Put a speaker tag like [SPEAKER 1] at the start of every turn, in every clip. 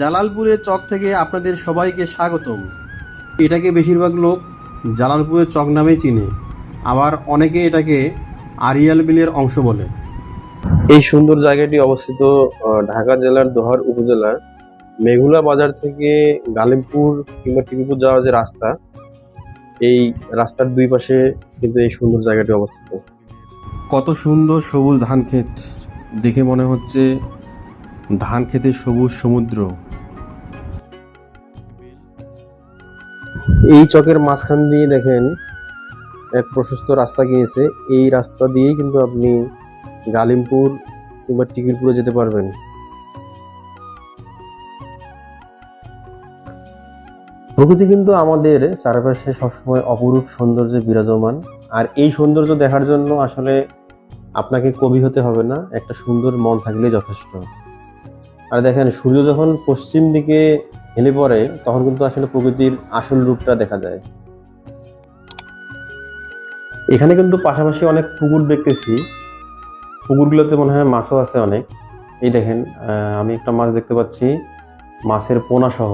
[SPEAKER 1] জালালপুরের চক থেকে আপনাদের সবাইকে স্বাগতম। এটাকে বেশিরভাগ লোক জালালপুরের চক নামেই চিনে। আবার অনেকে এটাকে আরিয়াল বিলের অংশ বলে। এই সুন্দর জায়গাটি অবস্থিত ঢাকা জেলার দোহার উপজেলার মেঘুলা বাজার থেকে গালিমপুর কিংবা টিপিপুর যাওয়ার যে রাস্তা এই রাস্তার দুই পাশে কিন্তু এই সুন্দর জায়গাটি অবস্থিত। কত সুন্দর সবুজ ধান ক্ষেত দেখে মনে হচ্ছে ধান ক্ষেতের সবুজ সমুদ্র। এই চকের মাঝখান দিয়ে দেখেন এক প্রশস্ত রাস্তা গিয়েছে। এই রাস্তা দিয়ে কিন্তু আপনি গালিমপুর কিংবা টিকিরপুরে যেতে পারবেন। প্রকৃতি কিন্তু আমাদের চারপাশে সবসময় অপরূপ সৌন্দর্যে বিরাজমান। আর এই সৌন্দর্য দেখার জন্য আসলে আপনাকে কবি হতে হবে না, একটা সুন্দর মন থাকলেই যথেষ্ট। আর দেখেন, সূর্য যখন পশ্চিম দিকে হেলে পড়ে, তখন কিন্তু আসলে প্রকৃতির আসল রূপটা দেখা যায়। এখানে কিন্তু পাশাপাশি অনেক পুকুর দেখতেছি। পুকুরগুলোতে মনে হয় মাছও আছে অনেক। এই দেখেন আমি একটা মাছ দেখতে পাচ্ছি, মাছের পোনা সহ।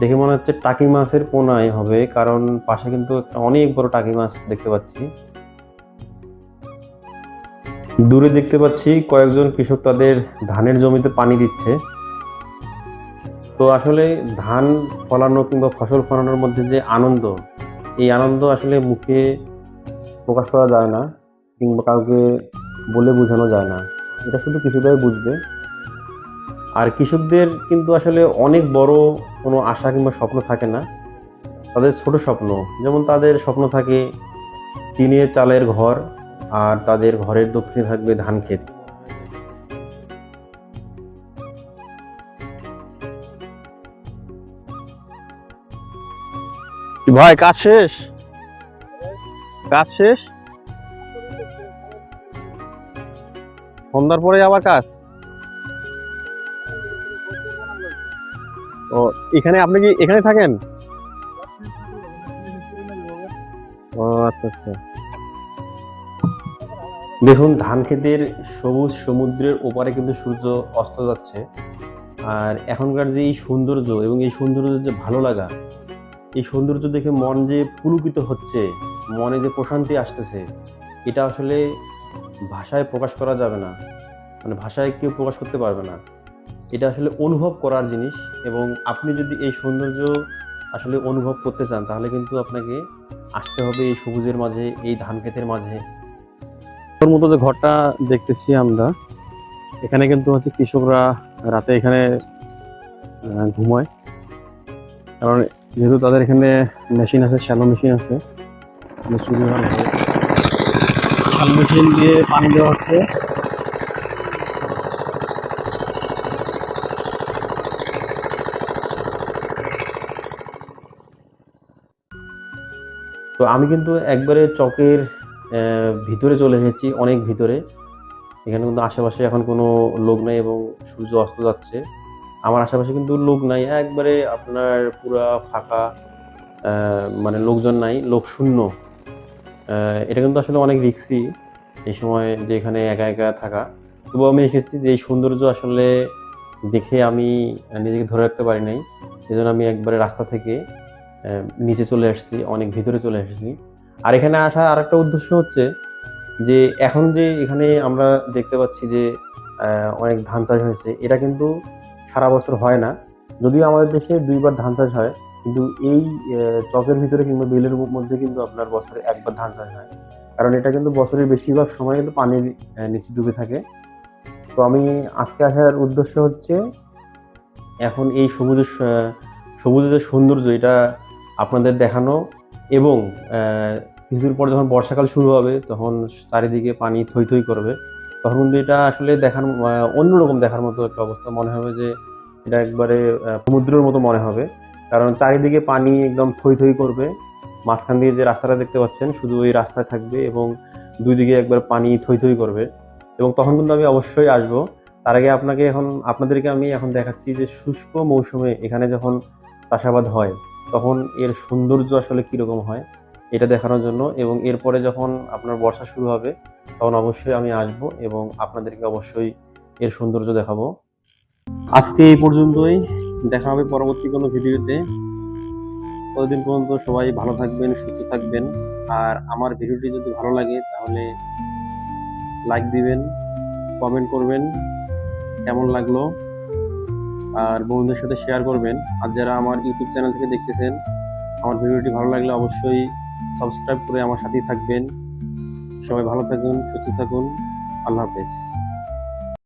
[SPEAKER 1] দেখে মনে হচ্ছে টাকি মাছের পোনাই হবে, কারণ পাশে কিন্তু একটা অনেক বড় টাকি মাছ দেখতে পাচ্ছি। দূরে দেখতে পাচ্ছি কয়েকজন কৃষক তাদের ধানের জমিতে পানি দিচ্ছে। তো আসলে ধান ফলানো কিংবা ফসল ফলানোর মধ্যে যে আনন্দ, এই আনন্দ আসলে মুখে প্রকাশ করা যায় না কিংবা কাউকে বলে বোঝানো যায় না। এটা শুধু কৃষকরাই বুঝবে। আর কৃষকদের কিন্তু আসলে অনেক বড় কোনো আশা কিংবা স্বপ্ন থাকে না। তাদের ছোট স্বপ্ন, যেমন তাদের স্বপ্ন থাকে, টিনের চালের ঘর আর তাদের ঘরের দক্ষিণে থাকবে ধান ক্ষেত।
[SPEAKER 2] ভাই, কাজ শেষ? কাজ শেষ? সন্ধ্যার পরে আবার কাজ? ও, এখানে আপনি কি, এখানে থাকেন? ও আচ্ছা আচ্ছা।
[SPEAKER 1] দেখুন, ধান ক্ষেতের সবুজ সমুদ্রের ওপারে কিন্তু সূর্য অস্ত যাচ্ছে। আর এখনকার যে এই সৌন্দর্য এবং এই সৌন্দর্যের যে ভালো লাগা এই সৌন্দর্য দেখে মন যে পুলকিত হচ্ছে, মনে যে প্রশান্তি আসতেছে, এটা আসলে ভাষায় প্রকাশ করা যাবে না। মানে ভাষায় কেউ প্রকাশ করতে পারবে না। এটা আসলে অনুভব করার জিনিস এবং আপনি যদি এই সৌন্দর্য আসলে অনুভব করতে চান, তাহলে কিন্তু আপনাকে আসতে হবে এই সবুজের মাঝে, এই ধান ক্ষেতের মাঝে।
[SPEAKER 2] ওর মতো যে ঘরটা দেখতেছি আমরা, এখানে কিন্তু হচ্ছে কৃষকরা রাতে এখানে ঘুমায়। কারণ যেহেতু তাদের এখানে মেশিন আছে, শ্যালো মেশিন আছে শ্যালো মেশিন দিয়ে পানি দেওয়া হচ্ছে।
[SPEAKER 1] তো আমি কিন্তু একবারে চকের ভিতরে চলে এসেছি, অনেক ভিতরে। এখানে কিন্তু আশেপাশে এখন কোনো লোক নেই এবং সূর্য অস্ত যাচ্ছে। আমার আশেপাশে কিন্তু লোক নাই। একবারে আপনার পুরা ফাঁকা মানে লোকজন নাই, লোক শূন্য। এটা কিন্তু আসলে অনেক রিক্সি এই সময় যে এখানে একা একা থাকা। তবু আমি এসেছি যে এই সৌন্দর্য আসলে দেখে আমি নিজেকে ধরে রাখতে পারি নাই। এই জন্য আমি একবারে রাস্তা থেকে নিচে চলে আসছি, অনেক ভিতরে চলে এসেছি আর এখানে আসার আরেকটা উদ্দেশ্য হচ্ছে যে এখন যে এখানে আমরা দেখতে পাচ্ছি যে অনেক ধান চাষ হয়েছে, এটা কিন্তু সারা বছর হয় না। যদিও আমাদের দেশে দুইবার ধান চাষ হয়, কিন্তু এই চকের ভিতরে কিংবা বিলের মধ্যে কিন্তু আপনার বছরে একবার ধান চাষ হয়। কারণ এটা কিন্তু বছরের বেশিরভাগ সময় কিন্তু পানির নিচে ডুবে থাকে। তো আমি আজকে আসার উদ্দেশ্য হচ্ছে, এখন এই সবুজের সবুজের যে সৌন্দর্য এটা আপনাদের দেখানো এবং কিছুদিন পর যখন বর্ষাকাল শুরু হবে, তখন চারিদিকে পানি থই থই করবে। তখন কিন্তু এটা আসলে দেখার অন্যরকম দেখার মতো একটা অবস্থা। মনে হবে যে এটা একবারে সমুদ্রের মতো মনে হবে। কারণ চারিদিকে পানি একদম থই থই করবে। মাঝখান দিয়ে যে রাস্তাটা দেখতে পাচ্ছেন, শুধু ওই রাস্তায় থাকবে এবং দুই দিকে একবার পানি থই থই করবে। এবং তখন কিন্তু আমি অবশ্যই আসব। তার আগে আপনাকে এখন, আপনাদেরকে আমি এখন দেখাচ্ছি যে শুষ্ক মৌসুমে এখানে যখন চাষাবাদ হয়, তখন এর সৌন্দর্য আসলে কীরকম হয়? এটা দেখানোর জন্য এবং এরপরে যখন আপনার বর্ষা শুরু হবে, তখন অবশ্যই আমি আসব এবং আপনাদেরকে অবশ্যই এর সৌন্দর্য দেখাবো। আজকে এই পর্যন্তই। দেখা হবে পরবর্তী কোনো ভিডিওতে। ততদিন পর্যন্ত সবাই ভালো থাকবেন, সুস্থ থাকবেন। আর আমার ভিডিওটি যদি ভালো লাগে, তাহলে লাইক দিবেন কমেন্ট করবেন, কেমন লাগল? আর বন্ধুদের সাথে শেয়ার করবেন। আর যারা আমার ইউটিউব চ্যানেল থেকে দেখতেছেন, আমার ভিডিওটি ভালো লাগলে অবশ্যই সাবস্ক্রাইব করে আমার সাথেই থাকবেন। সবাই ভালো থাকুন সুস্থ থাকুন। আল্লাহ হাফেজ।